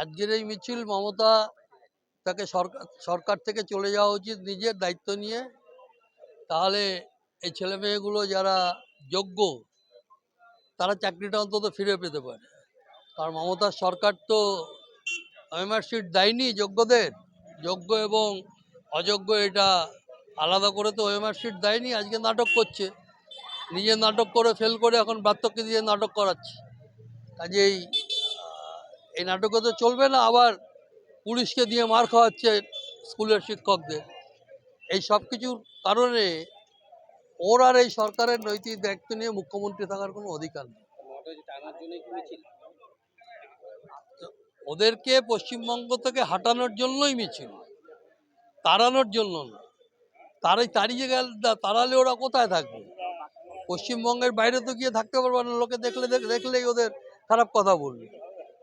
আজকের এই মিছিল মমতা তাকে সরকার সরকার থেকে চলে যাওয়া উচিত নিজের দায়িত্ব নিয়ে। তাহলে এই ছেলে মেয়েগুলো যারা যোগ্য, তারা চাকরিটা অন্তত ফিরে পেতে পারে। কারণ মমতার সরকার তো ওএমআর দেয়নি যোগ্যদের। যোগ্য এবং অযোগ্য এটা আলাদা করে তো ওএমআর দেয়নি, আজকে নাটক করছে। নিজে নাটক করে, ফেল করে এখন বার্ধক্য দিয়ে নাটক করাচ্ছে। কাজেই এই নাটকে তো চলবে না, আবার পুলিশকে দিয়ে মার খাওয়াচ্ছে স্কুলের শিক্ষকদের। এই সব কিছুর কারণে ওর আর এই সরকারের নৈতিক দায়িত্ব নিয়ে মুখ্যমন্ত্রী থাকার কোনো অধিকার নেই। ওদেরকে পশ্চিমবঙ্গ থেকে হাঁটানোর জন্যই মিছিল, তাড়ানোর জন্য না। তারাই তাড়িয়ে গেল, তাড়ালে ওরা কোথায় থাকবে? পশ্চিমবঙ্গের বাইরে তো গিয়ে থাকতে পারবে না, লোকে দেখলে দেখ- দেখলেই ওদের খারাপ কথা বলবে।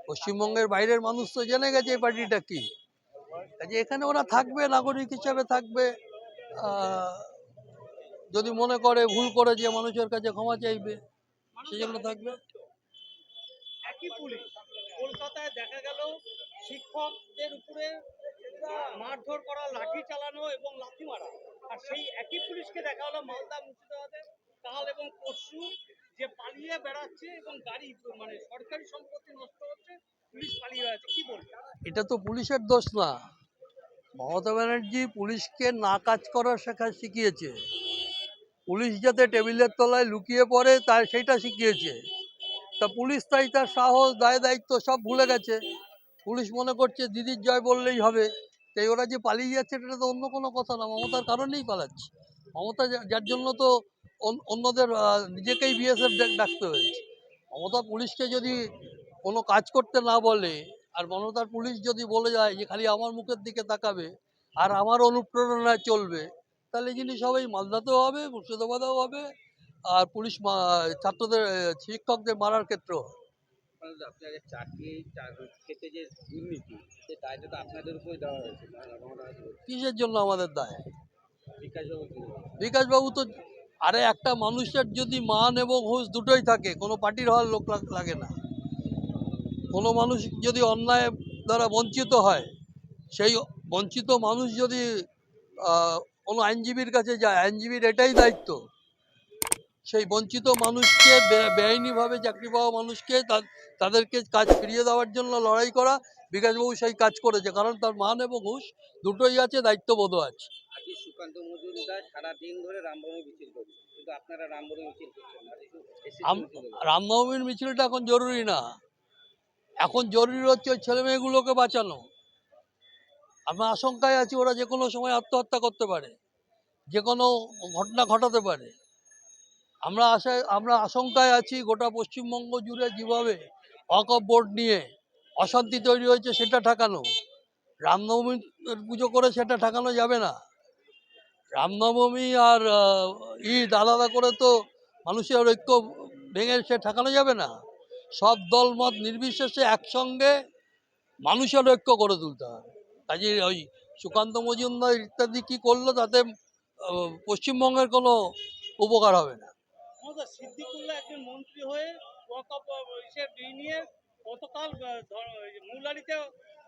পশ্চিমবঙ্গের বাইরের মানুষ তো জেনে গেছে এই পার্টিটা কি। কাজে এখানে ওরা থাকবে, নাগরিক হিসাবে থাকবে। যদি মনে করে ভুল করে যে মানুষের কাছে ক্ষমা চাইবে, সেই জন্য থাকবে। কলকাতায় দেখা গেল শিক্ষকদের উপরে মারধর করা, লাঠি চালানো এবং লাথি মারা। আর সেই একই পুলিশকে দেখা হলো মালদা মুর্শিদাবাদে, কাল এবং পরশু যে পালিয়ে বেড়াচ্ছে এবং গাড়ি মানে সরকারি সম্পত্তি নষ্ট হচ্ছে, পুলিশ পালিয়ে বেড়াচ্ছে। কি বলবে? এটা তো পুলিশের দোষ না। মমতা ব্যানার্জি পুলিশকে না কাজ করার শেখা শিখিয়েছে। পুলিশ যাতে টেবিলের তলায় লুকিয়ে পড়ে তার সেইটা শিখিয়েছে। তা পুলিশ তাই তার সাহস, দায় দায়িত্ব সব ভুলে গেছে। পুলিশ মনে করছে দিদির জয় বললেই হবে। তাই ওরা যে পালিয়ে যাচ্ছে এটা তো অন্য কোনো কথা না। মমতার কারণেই পালাচ্ছে। মমতা যার জন্য তো অন্যদের নিজেকেই বিএসএফ ডাকতে হয়েছে। মমতা পুলিশকে যদি কোনো কাজ করতে না বলে আর মমতার পুলিশ যদি বলে যায় যে খালি আমার মুখের দিকে তাকাবে আর আমার অনুপ্রেরণায় চলবে তাহলে জিনিস হবে মালদাতেও হবে মুর্শিদাবাদেও হবে আর পুলিশ ছাত্রদের শিক্ষকদের মারার ক্ষেত্রেও কিসের জন্য আমাদের দায়? বিকাশবাবু তো আরে একটা মানুষের যদি মান এবং হুঁশ দুটোই থাকে, কোনো পার্টির হওয়ার লোক লাগে না। কোনো মানুষ যদি অন্যায় দ্বারা বঞ্চিত হয়, সেই বঞ্চিত মানুষ যদি কোনো আইনজীবীর কাছে যায়, আইনজীবীর এটাই দায়িত্ব। সেই বঞ্চিত মানুষকে বেআইনিভাবে চাকরি পাওয়া মানুষকে তাদেরকে কাজ ফিরিয়ে দেওয়ার জন্য লড়াই করা বিকাশবাবু সেই কাজ করেছে। কারণ তার মান এবং ঘুষ দুটোই আছে দায়িত্ববোধও আছে। রামনবমীর মিছিলটা এখন জরুরি না। এখন জরুরি হচ্ছে ওই ছেলে মেয়েগুলোকে বাঁচানো। আমরা আশঙ্কায় আছি ওরা যে কোনো সময় আত্মহত্যা করতে পারে। যে কোনো ঘটনা ঘটাতে পারে। আমরা আশায় আমরা আশঙ্কায় আছি গোটা পশ্চিমবঙ্গ জুড়ে যেভাবে ওয়াকফ বোর্ড নিয়ে অশান্তি তৈরি হয়েছে সেটা ঠেকানো। রামনবমী পুজো করে সেটা ঠেকানো যাবে না। রামনবমী আর ঈদ আলাদা করে তো মানুষের ঐক্য ভেঙে সে ঠেকানো যাবে না। সব দল, মত নির্বিশেষে একসঙ্গে মানুষের ঐক্য করে তুলতে হবে। কাজে ওই সুকান্ত মজুমদার ইত্যাদি কী করল তাতে পশ্চিমবঙ্গের কোনো উপকার হবে না। একজন মন্ত্রী হয়ে নিয়ে গতকাল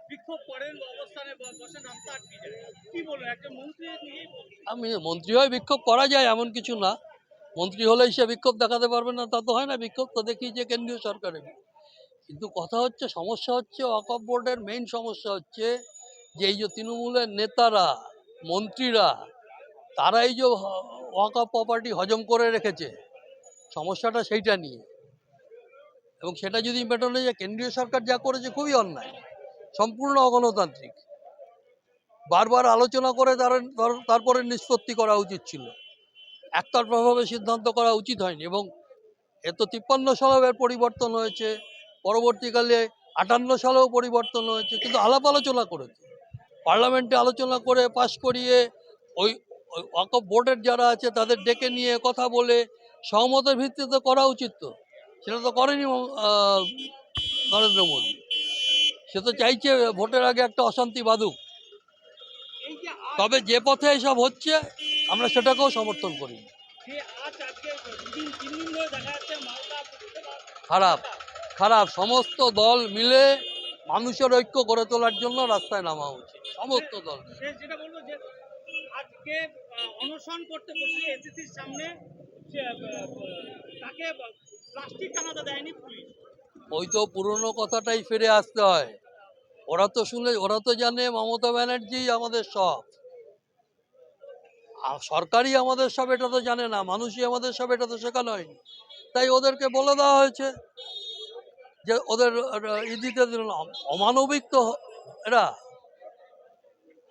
বিক্ষোভ করেন, অবস্থানে কি বলবেন? একজন মন্ত্রী আমি মন্ত্রী হয়ে বিক্ষোভ করা যায় এমন কিছু না। মন্ত্রী হলেই সে বিক্ষোভ দেখাতে পারবে না, তা তো হয় না। বিক্ষোভ তো দেখি যে কেন্দ্রীয় সরকারের কিন্তু কথা হচ্ছে, সমস্যা হচ্ছে, ওয়াকফ বোর্ডের মেইন সমস্যা হচ্ছে যে এই যে তৃণমূলের নেতারা, মন্ত্রীরা তারা এই যে ওয়াকফ প্রপার্টি হজম করে রেখেছে। সমস্যাটা সেইটা নিয়ে। এবং সেটা যদি মেটানো যায় কেন্দ্রীয় সরকার যা করেছে খুবই অন্যায়, সম্পূর্ণ অগণতান্ত্রিক। বারবার আলোচনা করে তার তার- তারপরে নিষ্পত্তি করা উচিত ছিল। একতরফাভাবে সিদ্ধান্ত করা উচিত হয়নি এবং এ তো তিপ্পান্ন সালের পরিবর্তন হয়েছে, পরবর্তীকালে আটান্ন সালেও পরিবর্তন হয়েছে, কিন্তু আলাপ আলোচনা করেছে। পার্লামেন্টে আলোচনা করে পাশ করিয়ে ওই ওই ওয়াকফ বোর্ডের যারা আছে তাদের ডেকে নিয়ে কথা বলে সহমতের ভিত্তিতে করা উচিত তো। সেটা তো করেনি নরেন্দ্র মোদী। সে তো চাইছে ভোটের আগে একটা অশান্তি বাঁধুক। তবে যে পথে এসব হচ্ছে, আমরা সেটাকেও সমর্থন করি। খারাপ খারাপ। সমস্ত দল মিলে মানুষের ঐক্য গড়ে তোলার জন্য রাস্তায় নামা উচিত। সমস্ত দল আজকে অনশন করতে বসে সামনে তাকে প্লাস্টিক দেয়নি পুলিশ। ওই তো পুরনো কথাটাই ফিরে আসতে হয়। ওরা তো শুনে ওরা তো জানে মমতা ব্যানার্জি আমাদের সব। আর সরকারই আমাদের সব এটা তো জানে না। মানুষই আমাদের সব এটা তো শেখানো হয়নি। তাই ওদেরকে বলে দেওয়া হয়েছে যে ওদের আহ, ই দিতে দিল অমানবিক তো এরা।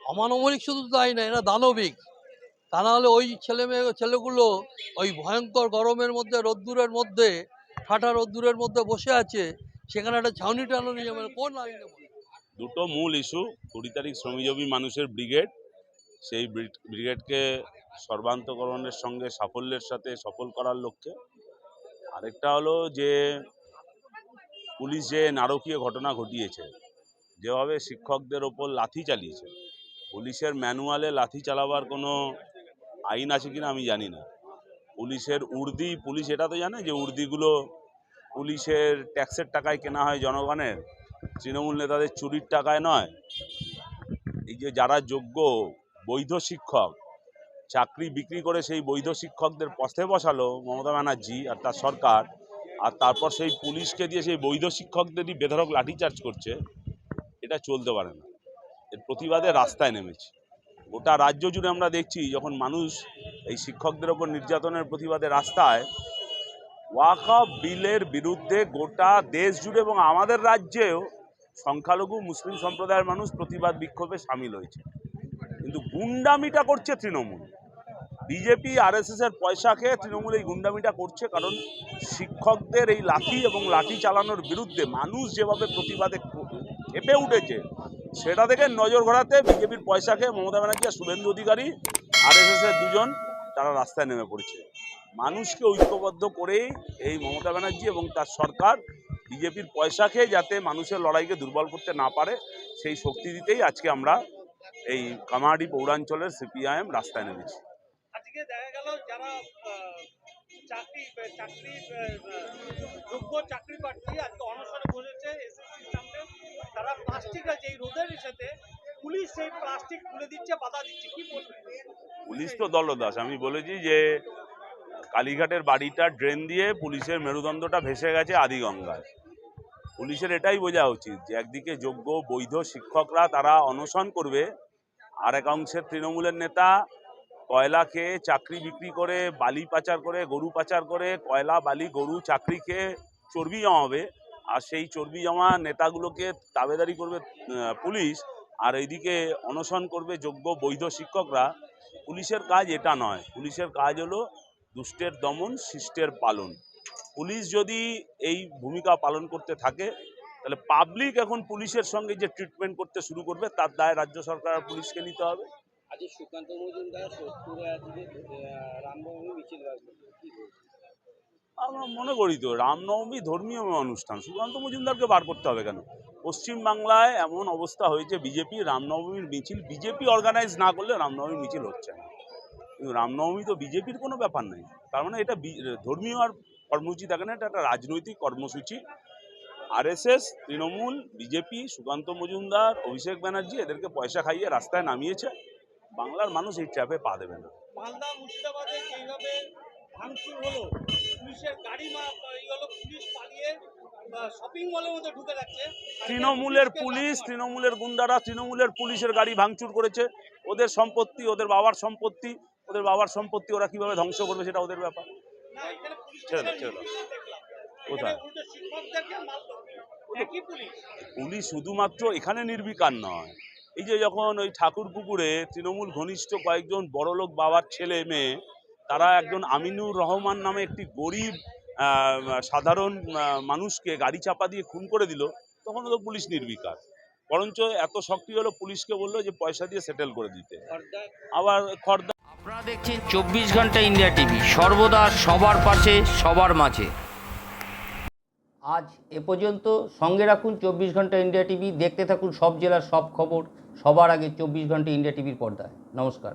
অমানবিক শুধু তাই না এরা দানবিক। তা না হলে ওই ছেলে মেয়ে, ছেলেগুলো ওই ভয়ঙ্কর গরমের মধ্যে, রোদ্দুরের মধ্যে, ঠাটা রোদ্দুরের মধ্যে বসে আছে, সেখানে একটা ছাউনি টানানো যাবে না। কোন দুটো মূল ইস্যু, কুড়ি তারিখ শ্রমজীবী মানুষের ব্রিগেড, সেই ব্রিগেডকে সর্বান্তকরণের সঙ্গে, সাফল্যের সাথে সফল করার লক্ষ্যে আরেকটা হলো যে, পুলিশ যে নারকীয় ঘটনা ঘটিয়েছে, যেভাবে শিক্ষকদের ওপর লাথি চালিয়েছে, পুলিশের ম্যানুয়ালে লাথি চালাবার কোনো আইন আছে কিনা আমি জানি না। পুলিশের উর্দি, পুলিশ এটা তো জানে যে উর্দিগুলো পুলিশের ট্যাক্সের টাকায় কেনা হয় জনগণের, তৃণমূল নেতাদের চুরির টাকায় নয়। এই যে যারা যোগ্য বৈধ শিক্ষক, চাকরি বিক্রি করে সেই বৈধ শিক্ষকদের পথে বসালো মমতা ব্যানার্জি আর তার সরকার, আর তারপর সেই পুলিশকে দিয়ে সেই বৈধ শিক্ষকদেরই বেধরক লাঠিচার্জ করছে, এটা চলতে পারে না। এর প্রতিবাদে রাস্তায় নেমেছি। গোটা রাজ্য জুড়ে আমরা দেখছি যখন মানুষ এই শিক্ষকদের ওপর নির্যাতনের প্রতিবাদে রাস্তায় ওয়াকফ বিলের বিরুদ্ধে গোটা দেশ জুড়ে এবং আমাদের রাজ্যেও সংখ্যালঘু মুসলিম সম্প্রদায়ের মানুষ প্রতিবাদ বিক্ষোভে সামিল হয়েছে। কিন্তু গুন্ডামিটা করছে তৃণমূল। বিজেপি আরএসএস এর পয়সা খেয়ে তৃণমূল এই গুন্ডামিটা করছে কারণ শিক্ষকদের এই লাঠি এবং লাঠি চালানোর বিরুদ্ধে মানুষ যেভাবে প্রতিবাদে খেপে উঠেছে সেটা থেকে নজর ঘোরাতে বিজেপির পয়সা খেয়ে মমতা ব্যানার্জি আর শুভেন্দু অধিকারী, আরএসএস এর দুজন, তারা রাস্তায় নেমে পড়েছে। মানুষকে ঐক্যবদ্ধ করেই এই মমতা ব্যানার্জি এবং তার সরকার বিজেপির পয়সা খেয়ে যাতে মানুষের লড়াইকে দুর্বল করতে না পারে, সেই শক্তি দিতেই আজকে আমরা এই কামারহাটি পৌরাঞ্চলের সিপিআইএম রাস্তায় নেমেছি। চাকরি চাকরি যোগ্য চাকরি আজকে অনশনে বসেছে তারা প্লাস্টিক আছে, এই রোদের সাথে পুলিশ সেই প্লাস্টিক তুলে দিচ্ছে, বাধা দিচ্ছে, কি বলবেন? পুলিশ তো দলদাস, আমি বলেছি যে কালীঘাটের বাড়িটা ড্রেন দিয়ে পুলিশের মেরুদণ্ডটা ভেসে গেছে আদিগঙ্গায়। পুলিশের এটাই বোঝা উচিত যে একদিকে যোগ্য, বৈধ শিক্ষকরা তারা অনশন করবে, আর এক অংশের তৃণমূলের নেতা কয়লা খেয়ে চাকরি বিক্রি করে, বালি পাচার করে, গরু পাচার করে, কয়লা, বালি, গরু, চাকরি খেয়ে চর্বি জমাবে আর সেই চর্বি জমা নেতাগুলোকে তাবেদারি করবে পুলিশ আর এইদিকে অনশন করবে যোগ্য বৈধ শিক্ষকরা, পুলিশের কাজ এটা নয়। পুলিশের কাজ হলো দুষ্টের দমন, শিষ্টের পালন। পুলিশ যদি এই ভূমিকা পালন করতে থাকে, তাহলে পাবলিক এখন পুলিশের সঙ্গে যে ট্রিটমেন্ট করতে শুরু করবে, তার দায় রাজ্য সরকার পুলিশকে নিতে হবে। আজকে সুকান্ত মজুমদার মিছিল? আমরা মনে করি তো, রামনবমী ধর্মীয় অনুষ্ঠান, সুকান্ত মজুমদারকে বার করতে হবে কেন? পশ্চিমবাংলায় এমন অবস্থা হয়েছে, বিজেপি রামনবমীর মিছিল, বিজেপি অর্গানাইজ না করলে রামনবমীর মিছিল হচ্ছে না। কিন্তু রামনবমী তো বিজেপির কোনো ব্যাপার নেই। তার মানে এটা ধর্মীয় আর কর্মসূচি থাকে না, এটা একটা রাজনৈতিক কর্মসূচি। আরএসএস তৃণমূল, বিজেপি, সুকান্ত মজুমদার, অভিষেক ব্যানার্জি এদেরকে পয়সা খাইয়ে রাস্তায় নামিয়েছে। বাংলার মানুষ এই ট্র্যাপে পা দেবে না। পুলিশের গাড়ি হলো পুলিশ পালিয়ে শপিং মলের মধ্যে ঢুকে যাচ্ছে তৃণমূলের পুলিশ তৃণমূলের গুন্ডারা তৃণমূলের পুলিশের গাড়ি ভাঙচুর করেছে। ওদের সম্পত্তি ওদের বাবার সম্পত্তি ওদের বাবার সম্পত্তি ওরা কীভাবে ধ্বংস করবে সেটা ওদের ব্যাপার। পুলিশ ছেড়ে দাও, ছেড়ে দাও। কোথায়? পুলিশ শুধুমাত্র এখানে নির্বিকার নয়। এই যে যখন ওই ঠাকুর পুকুরে তৃণমূল ঘনিষ্ঠ কয়েকজন বড়লোক বাবার ছেলে মেয়ে তারা একজন আমিনুর রহমান নামে একটি গরিব আহ, সাধারণ মানুষকে গাড়ি চাপা দিয়ে খুন করে দিল তখন তো পুলিশ নির্বিকার। বরঞ্চ এত সক্রিয় হলো পুলিশকে বলল যে পয়সা দিয়ে সেটেল করে দিতে। আবার খর্দা আপনারা দেখছেন চব্বিশ ঘণ্টা ইন্ডিয়া টিভি সর্বদা সবার পাশে সবার মাঝে। আজ এ পর্যন্ত সঙ্গে রাখুন চব্বিশ ঘণ্টা ইন্ডিয়া টিভি দেখতে থাকুন সব জেলার সব খবর সবার আগে চব্বিশ ঘণ্টা ইন্ডিয়া টিভির পর্দায়। নমস্কার।